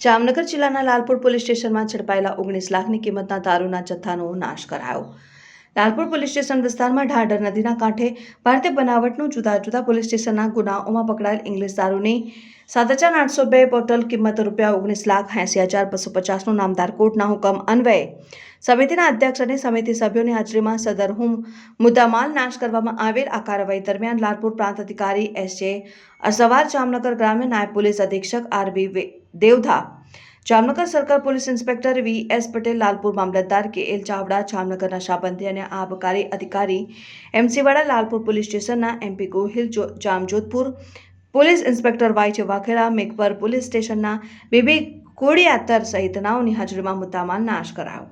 જામનગર જિલ્લાના લાલપુર પોલીસ સ્ટેશનમાં ઝડપાયેલા ઓગણીસ લાખની કિંમતના દારૂના જથ્થાનો નાશ કરાયો. લાલપુર પોલીસ સ્ટેશન વિસ્તારમાં ઢાઢર નદીના કાંઠે ભારતીય બનાવટનું જુદા જુદા પોલીસ સ્ટેશનના ગુનાઓમાં પકડાયેલ ઇંગ્લિશ દારૂની સાત હજાર આઠસો બે બોટલ કિંમત રૂપિયા ઓગણીસ લાખ એંસી હજાર બસો પચાસનો નામદાર કોર્ટના હુકમ અન્વયે સમિતિના અધ્યક્ષ અને સમિતિ સભ્યોની હાજરીમાં સદર હું મુદ્દામાલ નાશ કરવામાં આવેલ આ કાર્યવાહી દરમિયાન લાલપુર પ્રાંત અધિકારી એસ જે અસવાર જામનગર ગ્રામ્ય નાયબ પોલીસ અધિક્ષક R B Devdha, Jamnagar circle police inspector V S Patel, Lalpur મામલતદાર કે એલ ચાવડા જામનગર નશાબંધી અને આબકારી અધિકારી એમસીવાડા લાલપુર પોલીસ સ્ટેશનના M P Gohil Jamjodhpur police inspector Y છે વાઘેલા મેઘપર પોલીસ સ્ટેશનના બીબી કોડિયાતર સહિતનાઓની હાજરીમાં મુદ્દામાલ નાશ કરાયો.